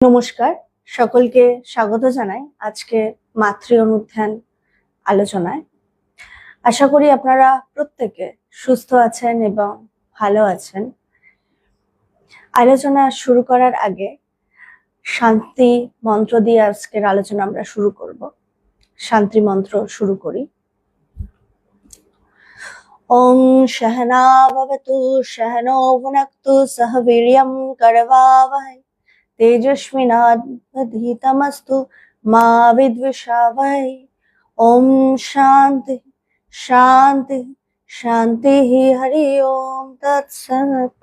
নমস্কার। সকলকে স্বাগত জানাই আজকে মাতৃ অনুধ্যান আলোচনায়। আশা করি আপনারা প্রত্যেকে সুস্থ আছেন এবং ভালো আছেন। আলোচনা শুরু করার আগে শান্তি মন্ত্র দিয়ে আজকের আলোচনা আমরা শুরু করব। শান্তি মন্ত্র শুরু করি। ওম সহনা ভবতু, সহনো ভুনক্তু, সহ বীর্যম করবাবহৈ तेजस्विनाधीतमस्तु मा विद्विषावै ॐ शान्ति शान्ति শান্তিः হরি ওম তৎসৎ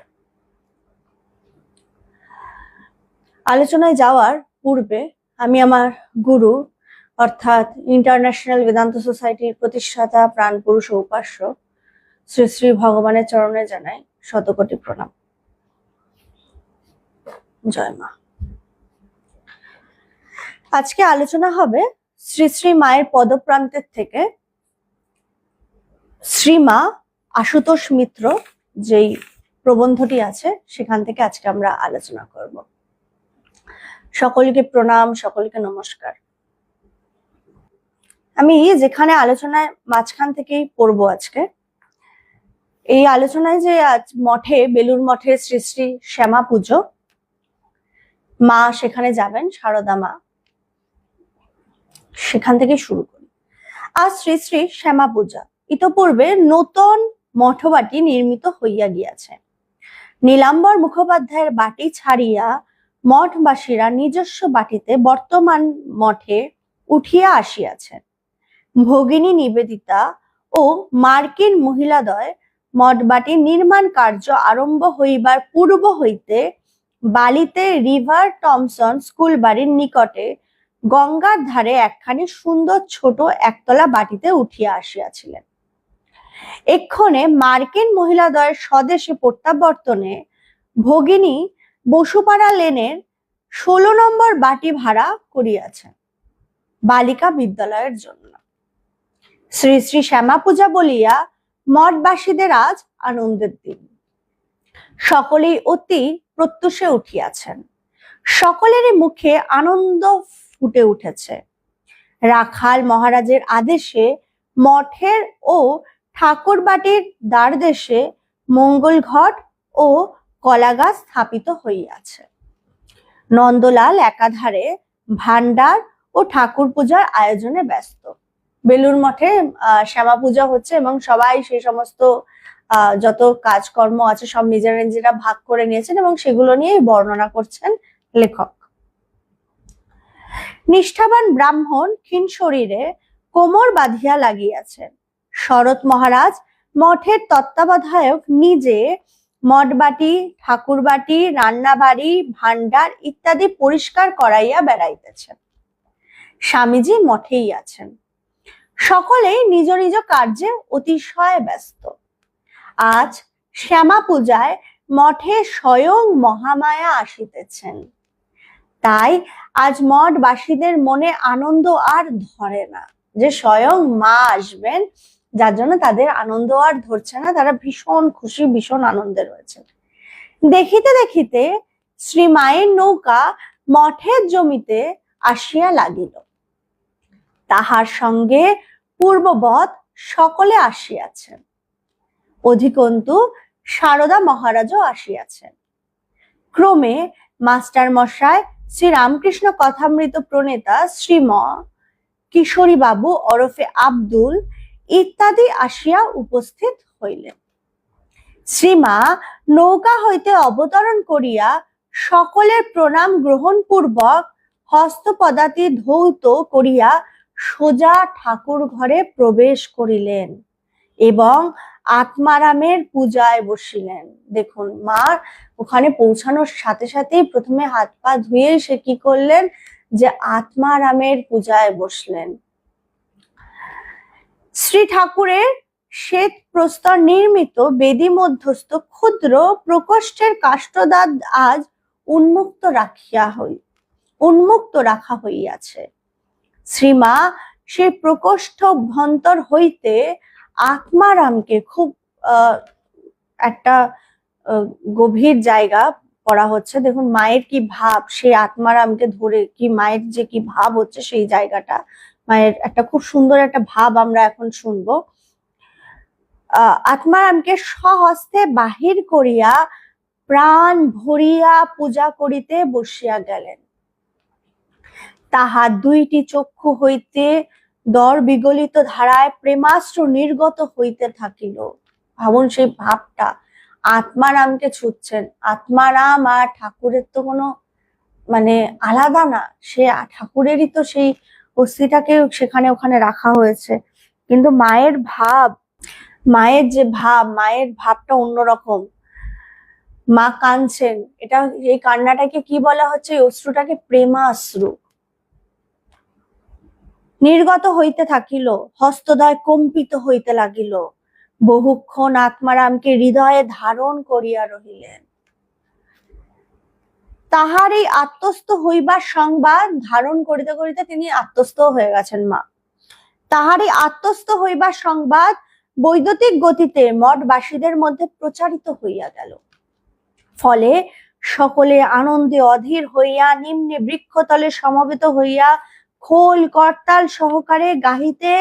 আলোচনায় যাওয়ার পূর্বে আমি আমার গুরু অর্থাৎ ইন্টারন্যাশনাল বেদান্ত সোসাইটির প্রতিষ্ঠাতা প্রাণ পুরুষ ও উপাস্য শ্রী শ্রী ভগবানের চরণে জানাই শতকোটি প্রণাম জয় মা আজকে আলোচনা হবে শ্রী শ্রী মায়ের পদপ্রান্তের থেকে শ্রীমা আশুতোষ মিত্র যেই প্রবন্ধটি আছে, সেখান থেকে আজকে আমরা আলোচনা করব। সকলকে প্রণাম, সকলকে নমস্কার। আমি যেখানে আলোচনায় মাঝখান থেকেই পড়ব আজকে, এই আলোচনায় যে আজ মঠে বেলুর মঠে শ্রী শ্রী শ্যামা পুজো মা সেখানে যাবেন, সারদা মা। সেখান থেকে শুরু করি। আজ শ্রী শ্রী শ্যামা পূজা, ইতপূর্বে নতুন মঠবাটি নির্মিত হইয়া গিয়াছে। নীলাম্বর মুখোপাধ্যায়ের বাটি ছাড়িয়া মঠবাসীরা নিজস্ব বাটিতে বর্তমান মঠে উঠিয়া আসিয়াছেন ভগিনী নিবেদিতা ও মার্কিন মহিলাদয় মঠবাটি নির্মাণ কার্য আরম্ভ হইবার পূর্ব হইতে বালিতে রিভার টমসন স্কুল বাড়ির নিকটে গঙ্গার ধারে একখানি সুন্দর ছোট একতলা বাটিতে উঠিয়া আসিয়াছিলেন। এক্ষণে মার্কিন মহিলাদয়ের স্বদেশে প্রত্যাবর্তনে ভগিনী বসুপাড়া লেনের ষোলো নম্বর বাটি ভাড়া করিয়াছেন বালিকা বিদ্যালয়ের জন্য। শ্রী শ্রী শ্যামা পূজা বলিয়া মঠবাসীদের আজ আনন্দের দিন। সকলেই অতি প্রত্যুষে উঠিয়াছেন। সকলেরই মুখে আনন্দ ফুটে উঠেছে। রাখাল মহারাজের আদেশে মঠের ও ঠাকুরবাটির দ্বারদেশে মঙ্গল ঘট ও কলাগাছ স্থাপিত হইয়াছে। নন্দলাল একাধারে ভান্ডার ও ঠাকুর পূজার আয়োজনে ব্যস্ত। বেলুর মঠে শ্যামা পূজা হচ্ছে এবং সবাই সেই সমস্ত যত কাজকর্ম আছে সব নিজেরা নিজেরা ভাগ করে নিয়েছেন এবং সেগুলো নিয়েই বর্ণনা করছেন লেখক। নিষ্ঠাবান ব্রাহ্মণ ক্ষীণ শরীরে কোমর বাঁধিয়া লাগিয়াছেন শরৎ মহারাজ মঠের তত্ত্বাবধায়ক নিজে মঠবাটি, ঠাকুরবাটি, রান্নাবাড়ি ভান্ডার ইত্যাদি পরিষ্কার করাইয়া বেড়াইতেছেন। স্বামীজি মঠেই আছেন। সকলেই নিজ নিজ কার্যে অতিশয় ব্যস্ত। আজ শ্যামা পূজায় মঠে স্বয়ং মহামায়া আসিতেছেন। তাই আজ মঠবাসীদের মনে আনন্দ আর ধরে না। যে স্বয়ং মা আসবেন, যার জন্য তাদের আনন্দ আর ধরছে না, তারা ভীষণ খুশি, ভীষণ আনন্দে রয়েছে। দেখিতে দেখিতে শ্রী মায়ের নৌকা মঠের জমিতে আসিয়া লাগিল। তাহার সঙ্গে পূর্ববৎ সকলে আসিয়াছেন। অধিকন্তু সারদা মহারাজও আসিয়াছেন। ক্রমে মাস্টার মশাই শ্রী রামকৃষ্ণ কথামৃত প্রণেতা শ্রীম কিশোরী বাবু ওরফে আব্দুল ইত্যাদি আসিয়া উপস্থিত হইলেন। শ্রীমা নৌকা হইতে অবতরণ করিয়া সকলের প্রণাম গ্রহণ পূর্বক হস্তপদাতি ধৌত করিয়া সোজা ঠাকুর ঘরে প্রবেশ করিলেন। এবং আত্মারামের পূজায় বসিলেন। দেখুন, মা ওখানে পৌঁছানোর সাথে সাথেই প্রথমে হাত পা ধুয়ে সে কি করলেন? যে আত্মারামের পূজায় বসলেন। শ্রী ঠাকুরের শ্বেত প্রস্তর নির্মিত বেদি মধ্যস্থ ক্ষুদ্র প্রকোষ্ঠের কাষ্ঠদাদ আজ উন্মুক্ত রাখিয়া হই, উন্মুক্ত রাখা হইয়াছে। শ্রীমা সেই প্রকোষ্ঠ অভ্যন্তর হইতে আত্মারামকে খুব একটা গভীর জায়গা করা হচ্ছে। দেখুন, মায়ের কি ভাব, সেই আত্মারামকে ধরে কি মায়ের যে কি ভাব হচ্ছে সেই জায়গাটা, মায়ের একটা খুব সুন্দর একটা ভাব আমরা এখন শুনব। আত্মারামকে সহস্তে বাহির করিয়া, প্রাণ ভরিয়া পূজা করিতে বসিয়া গেলেন। তাহার দুইটি চক্ষু হইতে দর বিগলিত ধারায় প্রেমাস্ত্র নির্গত হইতে থাকিল। ভাবুন সেই ভাবটা। আত্মারামকে ছুটছেন আত্মারাম আর ঠাকুরের তো কোনো মানে আলাদা না। সে ঠাকুরেরই তো সেই অস্থিটাকে সেখানে ওখানে রাখা হয়েছে। কিন্তু মায়ের ভাব, মায়ের যে ভাব, মায়ের ভাবটা অন্যরকম। মা কাঁদছেন। এটা, এই কান্নাটাকে কি বলা হচ্ছে? অশ্রুটাকে প্রেমাশ্রু। নির্গত হইতে থাকিল, হস্তদয় কম্পিত হইতে লাগিল। বহুক্ষণ আত্মারামকে হৃদয়ে ধারণ করিয়া রহিলেন। তাহার এই আত্মস্থ হইবার সংবাদ ধারণ করিতে করিতে তিনি আত্মস্থ হয়ে গেছেন, মা। তাহার এই আত্মস্থ হইবার সংবাদ বৈদ্যুতিক গতিতে মঠবাসীদের মধ্যে প্রচারিত হইয়া গেল। ফলে সকলে আনন্দে অধীর হইয়া নিম্নে বৃক্ষতলে সমবেত হইয়া খোল, করতাল সহকারে গাহিতে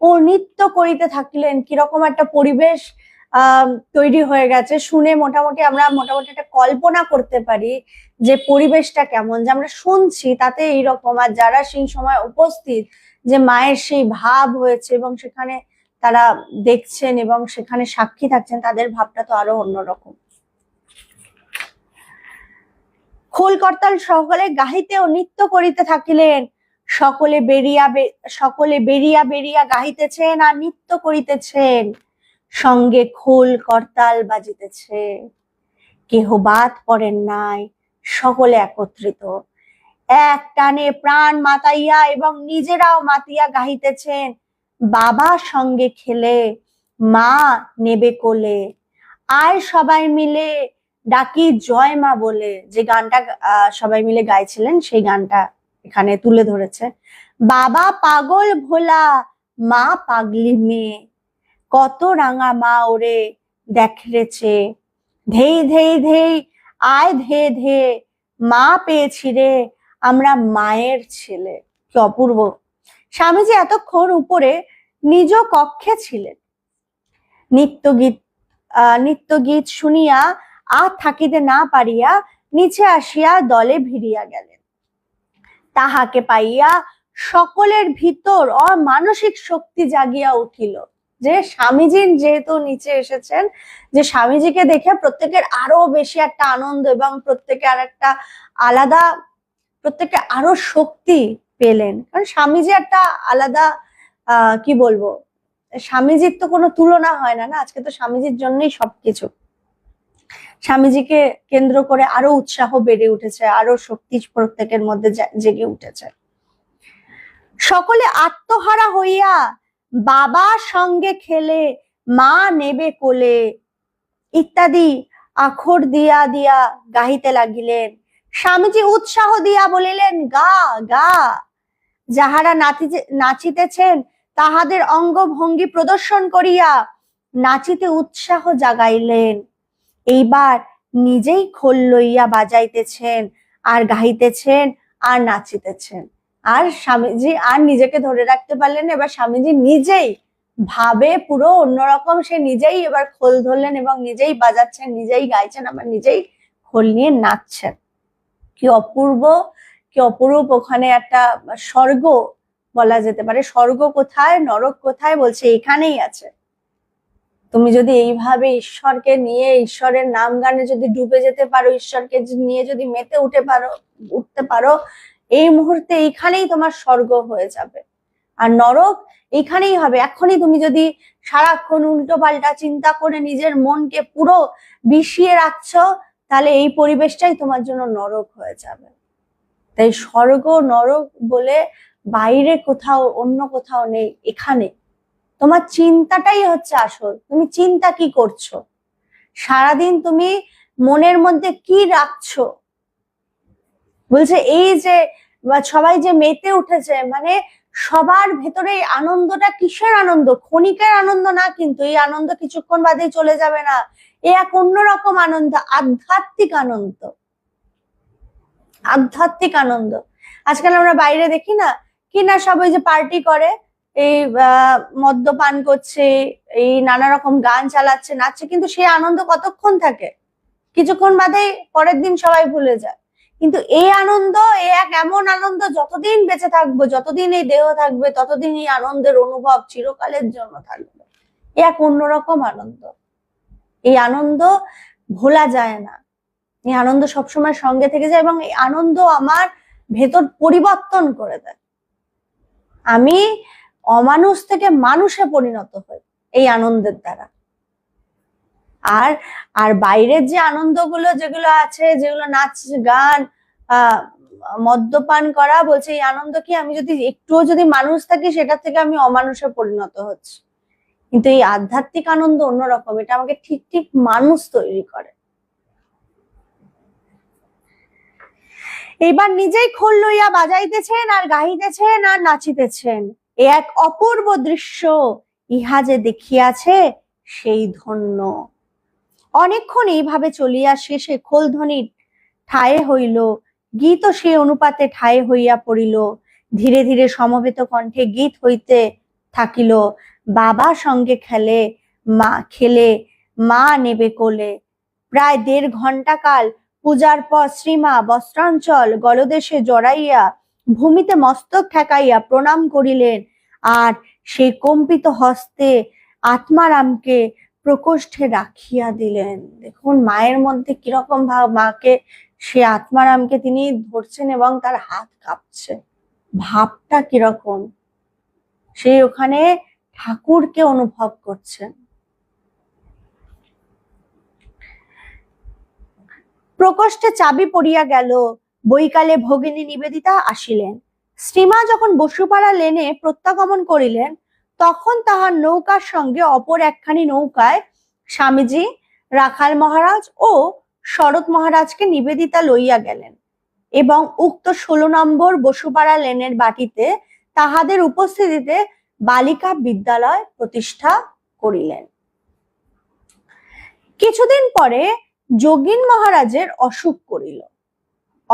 ও নৃত্য করিতে থাকিলেন। কীরকম একটা পরিবেশ তৈরি হয়ে গেছে। শুনে মোটামুটি আমরা মোটামুটি একটা কল্পনা করতে পারি যে পরিবেশটা কেমন। যে আমরা শুনছি তাতে এইরকম। আর যারা সেই সময় উপস্থিত যে মায়ের সেই ভাব হয়েছে এবং সেখানে তারা দেখছেন এবং সেখানে সাক্ষী থাকছেন, তাদের ভাবটা তো আরও অন্যরকম। খোল, করতাল সকলে গাহিতে ও নৃত্য করিতে থাকিলেন। সকলে বেরিয়া সকলে বেরিয়া বেরিয়া গাহিতেছেন আর নৃত্য করিতেছেন। সঙ্গে খোল করতাল বাজিতেছে। কেহ বাদ পড়েন নাই, সকলে একত্রিত। এক টানে প্রাণ মাতাইয়া এবং নিজেরাও মাতিয়া গাহিতেছেন। বাবা সঙ্গে খেলে, মা নেবে কোলে। আয় সবাই মিলে ডাকি জয় মা বলে। যে গানটা সবাই মিলে গাইছিলেন সেই গানটা এখানে তুলে ধরেছে। বাবা পাগল ভোলা, মা পাগলি মেয়ে। কত রাঙা মা ওরে দেখরেছে ধেই ধেই ধেই, আয় ধে ধে, মা পেয়েছি রে, আমরা মায়ের ছেলে। কি অপূর্ব। স্বামীজি এতক্ষণ উপরে নিজ কক্ষে ছিলেন। নিত্য গীত নিত্য গীত শুনিয়া আর থাকিতে না পারিয়া নিচে আসিয়া দলে ভিড়িয়া গেলেন। তাহাকে পাইয়া সকলের ভিতর অমানসিক শক্তি জাগিয়া উঠিল। যে স্বামীজির যেহেতু নিচে এসেছেন, যে স্বামীজিকে দেখে প্রত্যেকের আরও বেশি একটা আনন্দ এবং প্রত্যেকে আর একটা আলাদা, প্রত্যেকে আরও শক্তি পেলেন। কারণ স্বামীজি একটা আলাদা, আহ, কি বলব? স্বামীজির তো কোনো তুলনা হয় না না? আজকে তো স্বামীজির জন্যই সবকিছু। স্বামীজিকে কেন্দ্র করে আরও উৎসাহ বেড়ে উঠেছে, আরও শক্তি প্রত্যেকের মধ্যে জেগে উঠেছে। সকলে আত্মহারা হইয়া বাবা সঙ্গে খেলে, মা নেবে কোলে, ইত্যাদি আখর দিয়া দিয়া গাহিতে লাগিলেন। স্বামীজি উৎসাহ দিয়া বলিলেন, গা গা, যাহারা নাচিতে নাচিতেছেন, তাহাদের অঙ্গভঙ্গি প্রদর্শন করিয়া নাচিতে উৎসাহ জাগাইলেন। এইবার নিজেই খোল লইয়া বাজাইতেছেন, আর গাইতেছেন আর নাচিতেছেন। আর স্বামীজি, আর নিজেকে ধরে রাখতে পারলেন এবার স্বামীজি নিজেই ভাবে পুরো অন্যরকম, সে নিজেই এবার খোল ধরলেন এবং নিজেই বাজাচ্ছেন, নিজেই গাইছেন, আবার নিজেই খোল নিয়ে নাচছেন। কি অপূর্ব, কি অপরূপ ওখানে একটা স্বর্গ বলা যেতে পারে। স্বর্গ কোথায়, নরক কোথায় বলছে, এখানেই আছে। তুমি যদি এইভাবে ঈশ্বরকে নিয়ে, ঈশ্বরের নাম গানে যদি ডুবে যেতে পারো, ঈশ্বরকে নিয়ে যদি মেতে উঠে পারো, উঠতে পারো, এই মুহূর্তে এইখানেই তোমার স্বর্গ হয়ে যাবে। আর নরক এইখানেই হবে। এখনই তুমি যদি সারাক্ষণ উল্টো পাল্টা চিন্তা করে নিজের মনকে পুরো বিষিয়ে রাখছো, তাহলে এই পরিবেশটাই তোমার জন্য নরক হয়ে যাবে। তাই স্বর্গ নরক বলে বাইরে কোথাও, অন্য কোথাও নেই, এখানে। তোমার চিন্তাটাই হচ্ছে আসল। তুমি চিন্তা কি করছ? সারাদিন তুমি মনের মধ্যে কি রাখছো? বলছে এই যে সবাই যে মেতে উঠেছে মানে সবার ভেতরে এই আনন্দটা কিসের আনন্দ? ক্ষণিকের আনন্দ না কিন্তু, এই আনন্দ কিছুক্ষণ বাদেই চলে যাবে না। এ এক অন্যরকম আনন্দ, আধ্যাত্মিক আনন্দ। আধ্যাত্মিক আনন্দ। আজকাল আমরা বাইরে দেখি না, কি না সবাই যে পার্টি করে এই মদ্যপান করছে, এই নানা রকম গান চালাচ্ছে, নাচছে, কিন্তু সেই আনন্দ কতক্ষণ থাকে? কিছুক্ষণ বাদে পরের দিন সবাই ভুলে যায়। কিন্তু এই আনন্দ এ এক এমন আনন্দ, যতদিন বেঁচে থাকব, যতদিন এই দেহ থাকবে, ততদিন এই আনন্দের অনুভব চিরকালের জন্য থাকবে। এ এক অন্যরকম আনন্দ। এই আনন্দ ভোলা যায় না। এই আনন্দ সবসময় সঙ্গে থেকে যায় এবং এই আনন্দ আমার ভেতর পরিবর্তন করে দেয়। আমি অমানুষ থেকে মানুষে পরিণত হই এই আনন্দের দ্বারা। আর আর বাইরের যে আনন্দগুলো যেগুলো আছে, যেগুলো নাচ, গান মদ্যপান করা বলছে, এই আনন্দ কি আমি যদি একটুও যদি মানুষ থাকি সেটা থেকে আমি অমানুষে পরিণত হচ্ছি। কিন্তু এই আধ্যাত্মিক আনন্দ অন্যরকম, এটা আমাকে ঠিক ঠিক মানুষ তৈরি করে। এইবার নিজেই খোল লইয়া বাজাইতেছেন, আর গাইতেছেন আর নাচিতেছেন। এ এক অপূর্ব দৃশ্য ইহা যে দেখিয়াছে, সেই ধন্য। অনেকক্ষণ এইভাবে চলিয়া শেষে খোলধ্বনি ঠায়ে হইল, গীত সে অনুপাতে ঠায়ে হইয়া পড়িল, ধীরে ধীরে সমবেত কণ্ঠে গীত হইতে থাকিল, বাবা সঙ্গে খেলে, মা খেলে, মা নেবে কোলে। প্রায় দেড় ঘণ্টা কাল পূজার পর শ্রীমা বস্ত্রাঞ্চল গলদেশে জড়াইয়া ভূমিতে মস্তক ঠেকাইয়া প্রণাম করিলেন। আর সেই কম্পিত হস্তে আত্মারামকে প্রকোষ্ঠে রাখিয়া দিলেন। দেখুন, মায়ের মধ্যে কীরকম ভাব, মাকে, সে আত্মারামকে তিনি ধরছেন এবং তার হাত কাঁপছে। ভাবটা কীরকম? সে ওখানে ঠাকুরকে অনুভব করছেন। প্রকোষ্ঠে চাবি পড়িয়া গেল। বৈকালে ভগিনী নিবেদিতা আসিলেন। শ্রীমা যখন বসুপাড়া লেনে প্রত্যাগমন করিলেন, তখন তাহার নৌকার সঙ্গে অপর একখানি নৌকায় স্বামীজি, রাখাল মহারাজ ও শরৎ মহারাজকে নিবেদিতা লইয়া গেলেন এবং উক্ত ষোলো নম্বর বসুপাড়া লেনের বাটিতে তাহাদের উপস্থিতিতে বালিকা বিদ্যালয় প্রতিষ্ঠা করিলেন। কিছুদিন পরে যোগিন মহারাজের অসুখ করিল।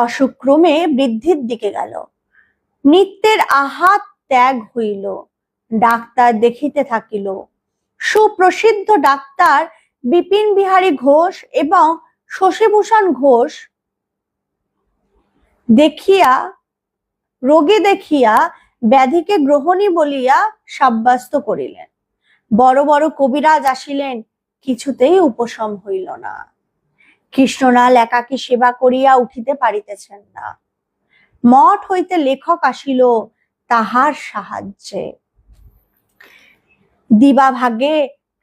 অসুখ ক্রমে বৃদ্ধির দিকে গেল। নিত্যের আহাত ত্যাগ হইল, ডাক্তার দেখিতে থাকিল। সুপ্রসিদ্ধ ডাক্তার বিপিন বিহারী ঘোষ এবং শশীভূষণ ঘোষ দেখিয়া, রোগী দেখিয়া ব্যাধিকে গ্রহণী বলিয়া সাব্যস্ত করিলেন। বড় বড় কবিরাজ আসিলেন, কিছুতেই উপশম হইল না। কৃষ্ণলাল একাকী সেবা করিয়া উঠিতে পারিতেছেন না। মঠ হইতে লেখক আসিল তাহার সাহায্যে। দিবাভাগে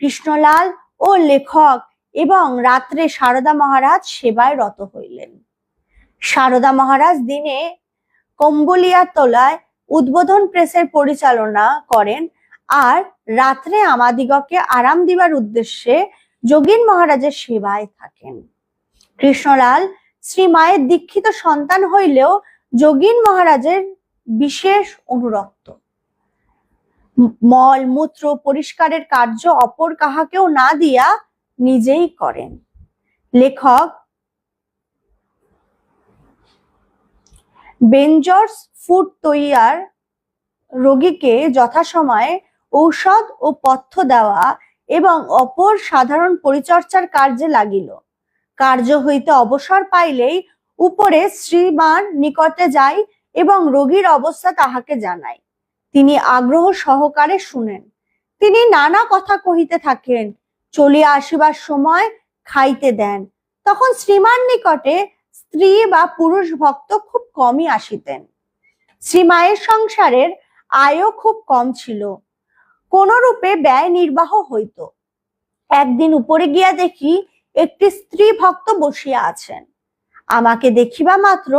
কৃষ্ণলাল ও লেখক এবং রাত্রে সারদা মহারাজ সেবায় রত হইলেন। সারদা মহারাজ দিনে কম্বলিয়া তোলায় উদ্বোধন প্রেসের পরিচালনা করেন আর রাত্রে আমাদিগকে আরাম দিবার উদ্দেশ্যে যোগীন মহারাজের সেবায় থাকেন। কৃষ্ণলাল শ্রী মায়ের দীক্ষিত সন্তান হইলেও যোগীন মহারাজের বিশেষ অনুরক্ত। মল, মূত্র পরিষ্কারের কার্য অপর কাহাকেও না দিয়া নিজেই করেন। লেখক বেঞ্জর্স ফুড তৈয়ার রোগীকে যথাসময়ে ঔষধ ও পথ্য দেওয়া এবং অপর সাধারণ পরিচর্চার কার্যে লাগিল। কার্য হইতে অবসর পাইলেই উপরে শ্রীমান নিকটে যাই এবং রোগীর অবস্থা তাহাকে জানাই। তিনি আগ্রহ সহকারে শুনেন। তিনি নানা কথা কহিতে থাকেন, চলিয়া আসিবার সময় খাইতে দেন। তখন শ্রীমান নিকটে স্ত্রী বা পুরুষ ভক্ত খুব কমই আসিতেন। শ্রীমায়ের সংসারের আয়ও খুব কম ছিল। কোন রূপে ব্যয় নির্বাহ হইত। একদিন উপরে গিয়া দেখি একটি স্ত্রী ভক্ত বসিয়া আছেন। আমাকে দেখিবা মাত্র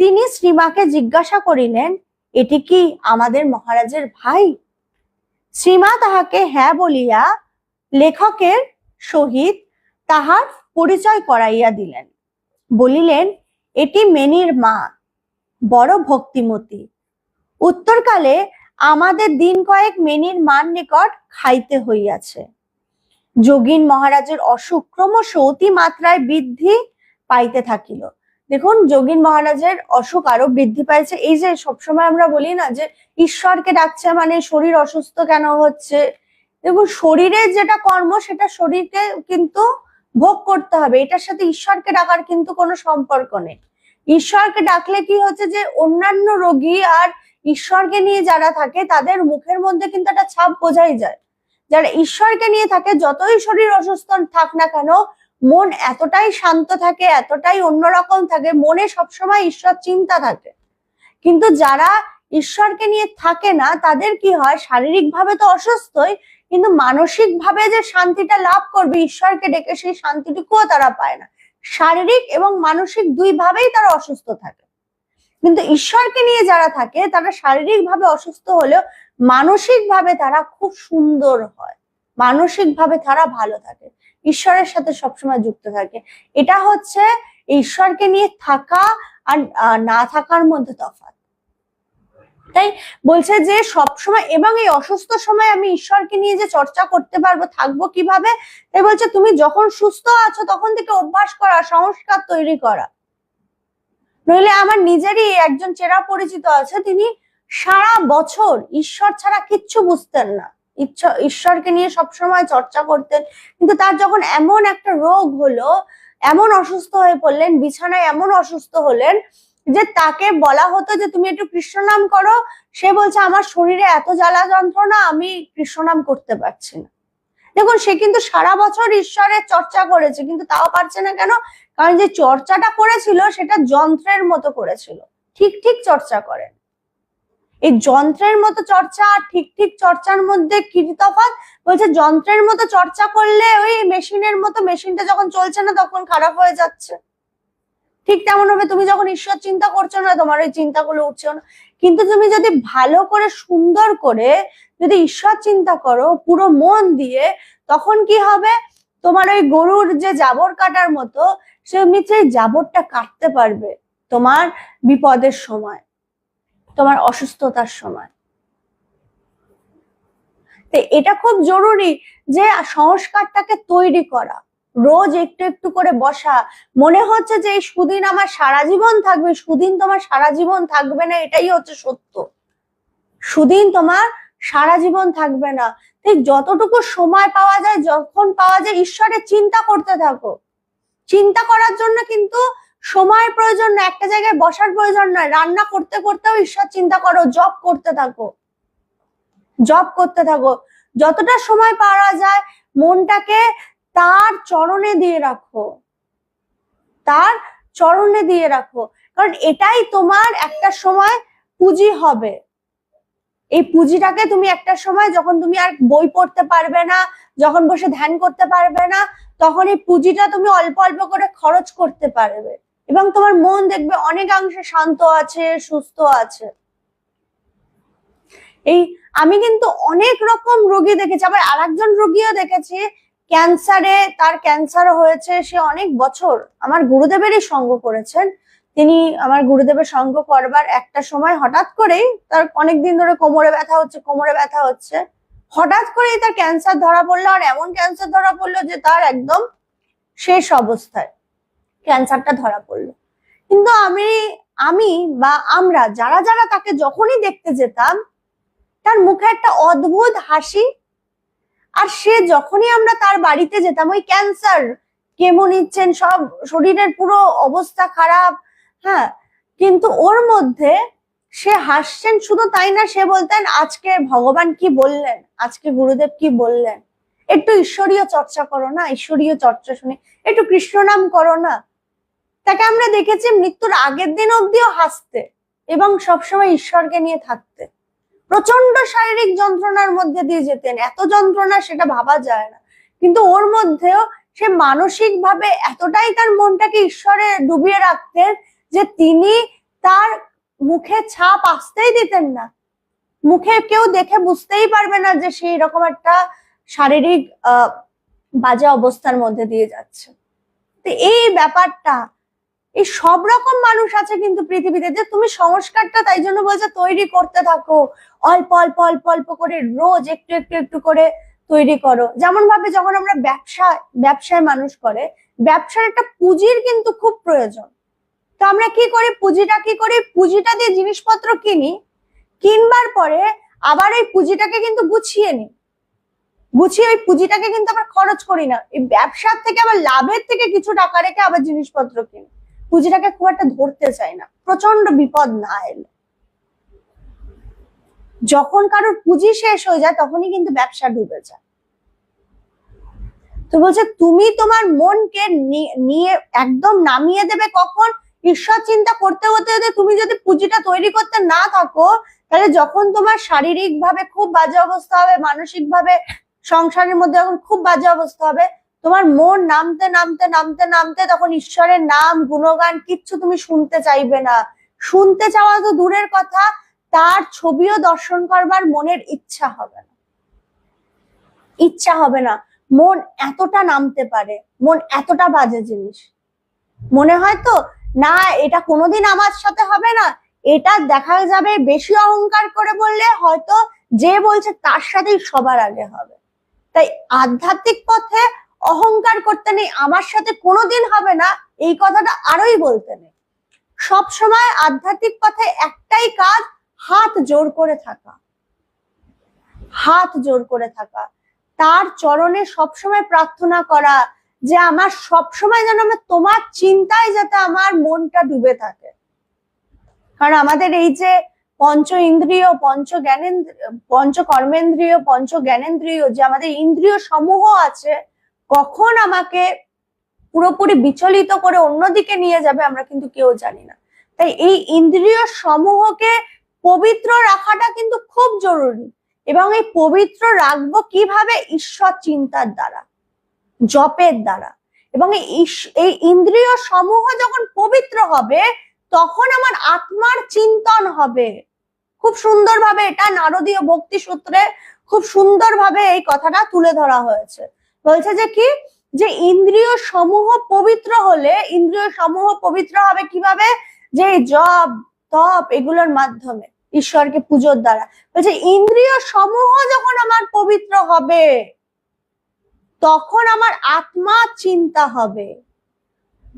তিনি শ্রীমাকে জিজ্ঞাসা করিলেন, এটি কি আমাদের মহারাজের ভাই? শ্রীমা তাহাকে হ্যাঁ বলিয়া লেখকের সহিত তাহার পরিচয় করাইয়া দিলেন। বলিলেন, এটি মেনির মা, বড় ভক্তিমতী। উত্তরকালে আমাদের দিন কয়েক মেনির মান নিকট খাইতে হইয়াছে। যোগীন মহারাজের অসুখ ক্রমশ অতি মাত্রায় বৃদ্ধি পাইতে থাকিল। দেখুন, যোগীন মহারাজের অসুখ আরও বৃদ্ধি পাইছে। এই যে সবসময় আমরা বলি না যে, ঈশ্বরকে ডাকছে মানে শরীর অসুস্থ কেন হচ্ছে? দেখুন শরীরের যেটা কর্ম, সেটা শরীরকে কিন্তু ভোগ করতে হবে। এটার সাথে ঈশ্বরকে ডাকার কিন্তু কোনো সম্পর্ক নেই। ঈশ্বরকে ডাকলে কি হচ্ছে যে, অন্যান্য রোগী আর ঈশ্বরকে নিয়ে যারা থাকে, তাদের মুখের মধ্যে কিন্তু একটা ছাপ বোঝাই যায়। যারা ঈশ্বরকে নিয়ে থাকে, যতই শরীর অসুস্থ থাক না কেন, মন এতটাই শান্ত থাকে, এতটাই অন্যরকম থাকে, মনে সবসময় ঈশ্বর চিন্তা থাকে। কিন্তু যারা ঈশ্বরকে নিয়ে থাকে না, তাদের কি হয়? শারীরিক ভাবে তো অসুস্থই, কিন্তু মানসিক ভাবে যে শান্তিটা লাভ করবে ঈশ্বরকে ডেকে, সেই শান্তিটুকুও তারা পায় না। শারীরিক এবং মানসিক দুই ভাবেই তারা অসুস্থ থাকে। কিন্তু ঈশ্বরকে নিয়ে যারা থাকে, তারা শারীরিক ভাবে অসুস্থ হলেও মানসিক ভাবে তারা খুব সুন্দর হয়। মানসিক ভাবে তারা ভালো থাকে। ঈশ্বরের সাথে সবসময় যুক্ত থাকে। এটা হচ্ছে ঈশ্বরকে নিয়ে থাকা আর না থাকার মধ্যে তফাৎ। তাই বলছে যে সবসময় এবং এই অসুস্থ সময় আমি ঈশ্বরকে নিয়ে যে চর্চা করতে পারব, থাকব কীভাবে? তাই বলছে, তুমি যখন সুস্থ আছো, তখন থেকে অভ্যাস করা, সংস্কার তৈরি করা। নইলে আমার নিজেরই একজন চেরা পরিচিত আছে, তিনি সারা বছর ঈশ্বর ছাড়া কিচ্ছু বুঝতেন না। ইচ্ছা ঈশ্বরকে নিয়ে সবসময় চর্চা করতেন। কিন্তু তার যখন এমন একটা রোগ হলো, এমন অসুস্থ হয়ে পড়লেন, বিছানায় এমন অসুস্থ হলেন যে তাকে বলা হতো যে, তুমি একটু কৃষ্ণ নাম করো। সে বলছে, আমার শরীরে এত জ্বালা যন্ত্রণা, আমি কৃষ্ণ নাম করতে পারছি না। দেখুন, সে কিন্তু সারা বছর ঈশ্বরের চর্চা করেছে, কিন্তু তাও পারছে না কেন? কারণ যে চর্চাটা করেছিল, সেটা যন্ত্রের মতো করেছিল। ঠিক ঠিক চর্চা করেন। এই যন্ত্রের মতো চর্চা আর ঠিক ঠিক চর্চার মধ্যে কি তফাৎ? বলছে যন্ত্রের মতো চর্চা করলে ওই মেশিনের মতো মেশিনটা যখন চলছে না তখন খারাপ হয়ে যাচ্ছে। ঠিক তেমন হবে তুমি যখন ঈশ্বর চিন্তা করছ না, তোমার ওই চিন্তাগুলো উঠছে না। কিন্তু তুমি যদি ভালো করে, সুন্দর করে যদি ঈশ্বর চিন্তা করো, পুরো মন দিয়ে, তখন কি হবে? তোমার ওই গরুর যে জাবর কাটার মতো, সে নিচে জাবরটা কাটতে পারবে তোমার বিপদের সময়। তোমার অসুস্থতার সময়। তো এটা খুব জরুরি যে সংস্কারটাকে তৈরি করা। রোজ একটু একটু করে বসা। মনে হচ্ছে যে সুদিন আমার সারা জীবন থাকবে, সুদিন তোমার সারা জীবন থাকবে না, এটাই হচ্ছে সত্য। সুদিন তোমার সারা জীবন থাকবে না। ঠিক যতটুকু সময় পাওয়া যায়, যখন পাওয়া যায়, ঈশ্বরের চিন্তা করতে থাকো। চিন্তা করার জন্য কিন্তু সময়ের প্রয়োজন না একটা জায়গায় বসার প্রয়োজন নয়। রান্না করতে করতেও ঈশ্বর চিন্তা করো জব করতে থাকো। জব করতে থাকো। যতটা সময় পাওয়া যায়, মনটাকে তার চরণে দিয়ে রাখো। তার চরণে দিয়ে রাখো। কারণ এটাই তোমার একটা সময় পুঁজি হবে। এই পুঁজিটাকে তুমি একটা সময় যখন তুমি আর বই পড়তে পারবে না, যখন বসে ধ্যান করতে পারবে না, তখন এই পুঁজিটা তুমি অল্প অল্প করে খরচ করতে পারবে। এবং তোমার মন দেখবে অনেকাংশে শান্ত আছে, সুস্থ আছে। এই আমি কিন্তু অনেক রকম রোগী দেখেছি, আবার আরেকজন রোগীও দেখেছি, ক্যান্সারে তার ক্যান্সার হয়েছে সে অনেক বছর। আমার গুরুদেবেরই সঙ্গ করেছেন। তিনি আমার গুরুদেবের সঙ্গ করবার একটা সময় হঠাৎ করেই তার অনেক দিন ধরে কোমরে ব্যথা হচ্ছে, কোমরে ব্যথা হচ্ছে। হঠাৎ করেই তার ক্যান্সার ধরা পড়ল, আর এমন ক্যান্সার ধরা পড়ল যে তার একদম শেষ অবস্থায়। ক্যান্সারটা ধরা পড়ল। কিন্তু আমি আমি বা আমরা যারা যারা তাকে যখনই দেখতে যেতাম, তার মুখে একটা অদ্ভুত হাসি। আর সে যখনই আমরা তার বাড়িতে যেতাম, ওই ক্যান্সার, কেমো নিচ্ছেন, সব শরীরের পুরো অবস্থা খারাপ হ্যাঁ। কিন্তু ওর মধ্যে সে হাসছেন শুধু তাই না, সে বলতেন, আজকে ভগবান কি বললেন? আজকে গুরুদেব কি বললেন? একটু ঈশ্বরীয় চর্চা করো না, ঈশ্বরীয় চর্চা শুনে। একটু কৃষ্ণ নাম করো না। তাকে আমরা দেখেছি মৃত্যুর আগের দিন অব্দিও হাসতে এবং সবসময় ঈশ্বরকে নিয়ে থাকতে। প্রচণ্ড শারীরিক যন্ত্রণার মধ্যে দিয়ে যেতেন। এত যন্ত্রণা সেটা ভাবা যায় না। কিন্তু ওর মধ্যেও সে মানসিক ভাবে এতটাই তার মনটাকে ঈশ্বরে ডুবিয়ে রাখতেন যে তিনি তার মুখে ছাপ আসতেই দিতেন না। মুখে কেউ দেখে বুঝতেই পারবে না যে সেই রকম একটা শারীরিক, আহ, বাজে অবস্থার মধ্যে দিয়ে যাচ্ছে। তো এই ব্যাপারটা এই সব রকম মানুষ আছে কিন্তু পৃথিবীতে যে তুমি সংস্কারটা তাই জন্য বলছে তৈরি করতে থাকো। অল্প অল্প অল্প অল্প করে রোজ একটু একটু একটু করে তৈরি করো। যেমন ভাবে যখন আমরা ব্যবসা ব্যবসায় মানুষ করে, ব্যবসার একটা পুঁজির কিন্তু খুব প্রয়োজন। তো আমরা কি করি? পুঁজিটা কি করি? পুঁজিটা দিয়ে জিনিসপত্র কিনি, কিনবার পরে আবার ওই পুঁজিটাকে কিন্তু গুছিয়ে নিই। গুছিয়ে ওই পুঁজিটাকে কিন্তু আবার খরচ করি না। এই ব্যবসার থেকে আবার লাভের থেকে কিছু টাকা রেখে আবার জিনিসপত্র কিনি। পুঁজিটাকে খুব একটা ধরতে চাই না। প্রচণ্ড বিপদ না এলে। যখন কারোর পুঁজি শেষ হয়ে যায়, তখনই কিন্তু ব্যবসা ডুবে যায়। তো বলছে, তুমি তোমার মনকে নিয়ে একদম নামিয়ে দেবে কখন? ঈশ্বর চিন্তা করতে হতে হতে তুমি যদি পুঁজিটা তৈরি করতে না থাকো, তাহলে যখন তোমার শারীরিক ভাবে খুব বাজে অবস্থা হবে মানসিক ভাবে সংসারের মধ্যে যখন খুব বাজে অবস্থা হবে তোমার মন নামতে নামতে নামতে নামতে তখন ঈশ্বরের নাম, গুণগান কিচ্ছু তুমি শুনতে চাইবে না। শুনতে চাওয়া তো দূরের কথা, তার ছবিও দর্শন করবার মনের ইচ্ছা হবে না। ইচ্ছা হবে না। মন এতটা নামতে পারে, মন এতটা বাজে জিনিস। মনে হয় তো, না, এটা কোনোদিন আমার সাথে হবে না, এটা দেখা যাবে বেশি অহংকার করে বললে হয়তো যে বলছে তার সাথেই সবার আগে হবে। তাই আধ্যাত্মিক পথে অহংকার করতে নেই, আমার সাথে কোনোদিন হবে না, এই কথাটা আরোই বলতে নেই। সব সময় আধ্যাত্মিক পথে একটাই কাজ, হাত জোর করে থাকা। হাত জোর করে থাকা। তার চরণে সবসময় প্রার্থনা করা, যে আমার সবসময় যেন আমার তোমার চিন্তায় যাতে আমার মনটা ডুবে থাকে। কারণ আমাদের এই যে পঞ্চ ইন্দ্রিয়, পঞ্চ জ্ঞানেন্দ্রিয় পঞ্চ কর্মেন্দ্রিয়, পঞ্চ জ্ঞানেন্দ্রিয় যে আমাদের ইন্দ্রিয় সমূহ আছে কখন আমাকে পুরোপুরি বিচলিত করে অন্যদিকে নিয়ে যাবে আমরা কিন্তু কেউ জানি না। তাই এই ইন্দ্রিয় সমূহকে পবিত্র রাখাটা কিন্তু খুব জরুরি এবং এই পবিত্র রাখব কীভাবে? ঈশ্বর চিন্তার দ্বারা, জপের দ্বারা। এবং এই ইন্দ্রিয় সমূহ যখন পবিত্র হবে, তখন আমার আত্মার চিন্তন হবে। খুব সুন্দরভাবে এটা নারদীয় ভক্তি সূত্রে খুব সুন্দরভাবে এই কথাটা তুলে ধরা হয়েছে। বলছে যে কি? যে ইন্দ্রিয় সমূহ পবিত্র হলে, ইন্দ্রিয় সমূহ পবিত্র হবে কীভাবে? যে জপ, তপ এগুলোর মাধ্যমে, ঈশ্বরকে পুজোর দ্বারা। বলছে, ইন্দ্রিয় সমূহ যখন আমার পবিত্র হবে, তখন আমার আত্মা চিন্তা হবে।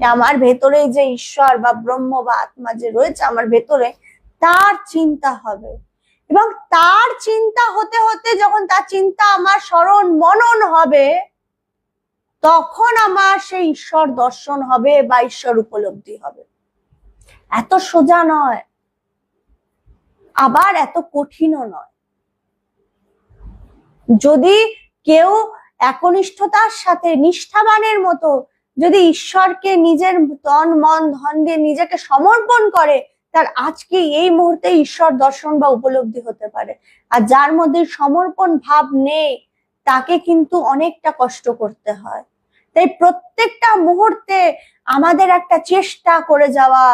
আমার ভেতরে যে ঈশ্বর বা ব্রহ্ম বা আত্মা যে রয়েছে, আমার ভেতরে তার চিন্তা হবে। এবং তার চিন্তা হতে হতে যখন তার চিন্তা আমার স্মরণ মনন হবে তখন আমার সেই ঈশ্বর দর্শন হবে বা ঈশ্বর উপলব্ধি হবে। এত সোজা নয়। আবার এত কঠিনও নয়। যদি কেউ একনিষ্ঠতার সাথে নিষ্ঠাবানের মতো যদি ঈশ্বরকে নিজের তন, মন, ধন দিয়ে নিজেকে সমর্পণ করে, তার আজকে এই মুহূর্তে ঈশ্বর দর্শন বা উপলব্ধি হতে পারে। আর যার মধ্যে সমর্পণ ভাব নেই, তাকে কিন্তু অনেকটা কষ্ট করতে হয়। তাই প্রত্যেকটা মুহূর্তে আমাদের একটা চেষ্টা করে যাওয়া,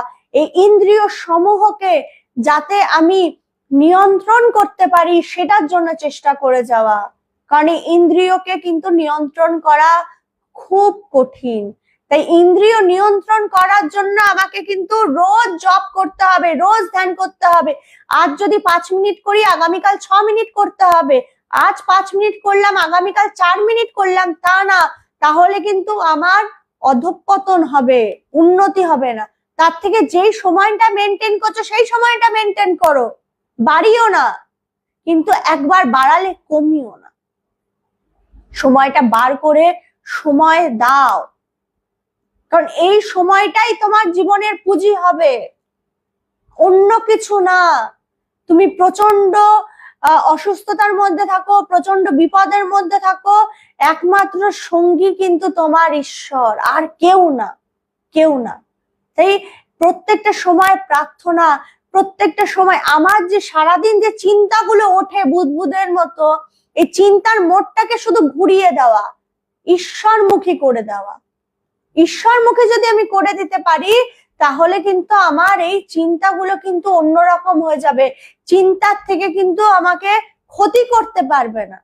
এই ইন্দ্রিয় সমূহকে যাতে আমি নিয়ন্ত্রণ করতে পারি, সেটার জন্য চেষ্টা করে যাওয়া। কারণ ইন্দ্রিয়কে কিন্তু নিয়ন্ত্রণ করা খুব কঠিন। তাই ইন্দ্রিয় নিয়ন্ত্রণ করার জন্য আমাকে কিন্তু রোজ জব করতে হবে, রোজ ধ্যান করতে হবে। আজ যদি পাঁচ মিনিট করি, আগামীকাল ছ মিনিট করতে হবে। আজ পাঁচ মিনিট করলাম, আগামীকাল চার মিনিট করলাম, তা না। তাহলে কিন্তু আমার অধঃপতন হবে, উন্নতি হবে না। তার থেকে যেই সময়টা মেনটেন করছ, সেই সময়টা মেনটেন করো। বাড়িও না, কিন্তু একবার বাড়ালে কমিও না। সময়টা বার করে সময় দাও। কারণ এই সময়টাই তোমার জীবনের পুঁজি হবে। অন্য কিছু না। তুমি প্রচণ্ড অসুস্থতার মধ্যে থাকো প্রচণ্ড বিপদের মধ্যে থাকো, একমাত্র সঙ্গী কিন্তু তোমার ঈশ্বর, আর কেউ না কেউ না। তাই প্রত্যেকটা সময় প্রার্থনা, প্রত্যেকটা সময় আমার যে সারাদিন যে চিন্তাগুলো ওঠে বুদবুদের মতো, এই চিন্তার মোড়টাকে শুধু ঘুরিয়ে দেওয়া, ঈশ্বরমুখী করে দেওয়া। ঈশ্বরমুখী যদি আমি করে দিতে পারি তাহলে কিন্তু আমার এই চিন্তাগুলো কিন্তু অন্যরকম হয়ে যাবে। চিন্তার থেকে কিন্তু আমাকে ক্ষতি করতে পারবে না।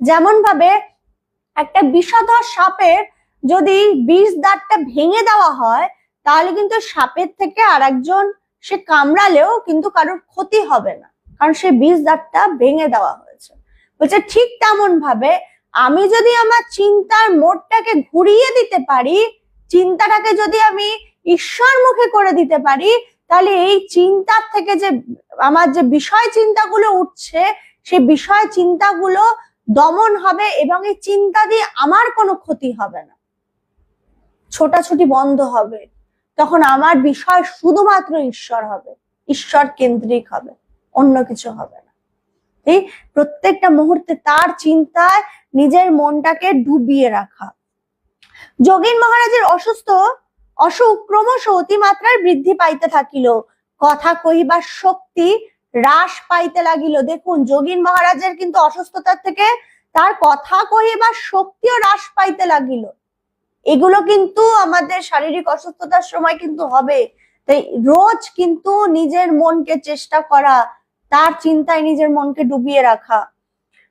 যেমন ভাবে একটা বিষধর সাপের যদি বিষ দাঁতটা ভেঙে দেওয়া হয়, তাহলে কিন্তু সাপের থেকে আরেকজন সে কামড়ালেও কিন্তু কারোর ক্ষতি হবে না। কারণ সে বিষ দাঁতটা ভেঙে দেওয়া হয়েছে। বলছে, ঠিক তেমন ভাবে আমি যদি আমার চিন্তার মোড়টাকে ঘুরিয়ে দিতে পারি, চিন্তাটাকে যদি আমি ঈশ্বর মুখে করে দিতে পারি, তাহলে এই চিন্তার থেকে যে, আমার যে বিষয় চিন্তাগুলো উঠছে, সেই বিষয় চিন্তাগুলো দমন হবে এবং এই চিন্তা দিয়ে আমার কোনো ক্ষতি হবে না। ছোটাছুটি বন্ধ হবে। তখন আমার বিষয় শুধুমাত্র ঈশ্বর হবে। ঈশ্বর কেন্দ্রিক হবে, অন্য কিছু হবে না। এই প্রত্যেকটা মুহূর্তে তার চিন্তায় নিজের মনটাকে ডুবিয়ে রাখা। যোগীন মহারাজের অসুস্থ অসুখ ক্রমশ অতিমাত্রায় বৃদ্ধি পাইতে থাকিল। কথা কহিবার শক্তি হ্রাস পাইতে লাগিল। দেখুন, যোগীন মহারাজের কিন্তু অসুস্থতার থেকে তার কথা কহিবার শক্তিও হ্রাস পাইতে লাগিল। এগুলো কিন্তু আমাদের শারীরিক অসুস্থতার সময় কিন্তু হবে। তাই রোজ কিন্তু নিজের মনকে চেষ্টা করা, তার চিন্তায় নিজের মনকে ডুবিয়ে রাখা।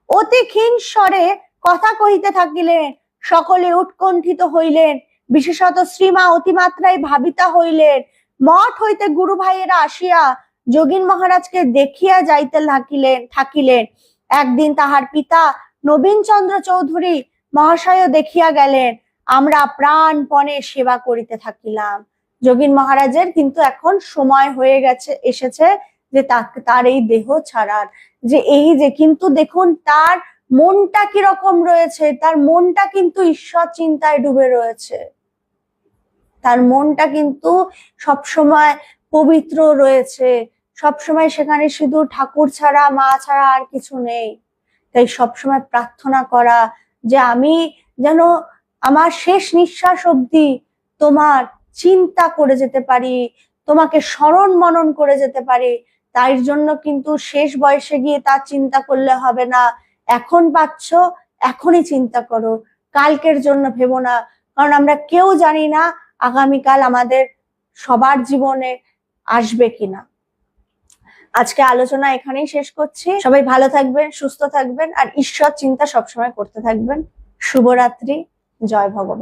অতি ক্ষীণ স্বরে কথা কহিতে থাকিলেন, সকলে উৎকণ্ঠিত হইলেন। বিশেষত শ্রীমা অতিমাত্রায় ভাবিতা হইলেন, মঠ হইতে গুরু ভাইয়েরা আসিয়া যোগীন মহারাজকে দেখিয়া যাইতে থাকিলেন থাকিলেন। একদিন তাহার পিতা নবীন চন্দ্র চৌধুরী মহাশয় দেখিয়া গেলেন, আমরা প্রাণপণে সেবা করিতে থাকিলাম। যোগীন মহারাজের কিন্তু এখন সময় হয়ে গেছে, এসেছে যে তার এই দেহ ছাড়ার। যে এই যে কিন্তু দেখুন, তার মনটা কীরকম রয়েছে, তার মনটা কিন্তু ঈশ্বর চিন্তায় ডুবে রয়েছে। তার মনটা কিন্তু সব সময় পবিত্র রয়েছে। সব সময় সেখানে শুধু ঠাকুর ছাড়া, মা ছাড়া আর কিছু নেই। তাই সব সময় প্রার্থনা করা যে আমি যেন আমার শেষ নিঃশ্বাস অবধি তোমার চিন্তা করে যেতে পারি, তোমাকে স্মরণ মনন করে যেতে পারি। তাই জন্য কিন্তু শেষ বয়সে গিয়ে তার চিন্তা করলে হবে না। এখন পাচ্ছ, এখনই চিন্তা করো। কালকের জন্য ভেবো না। কারণ আমরা কেউ জানি না আগামীকাল আমাদের সবার জীবনে আসবে কিনা? আজকে আলোচনা এখানেই শেষ করছি। সবাই ভালো থাকবেন, সুস্থ থাকবেন, আর ঈশ্বর চিন্তা সবসময় করতে থাকবেন। শুভরাত্রি, জয় ভগবান।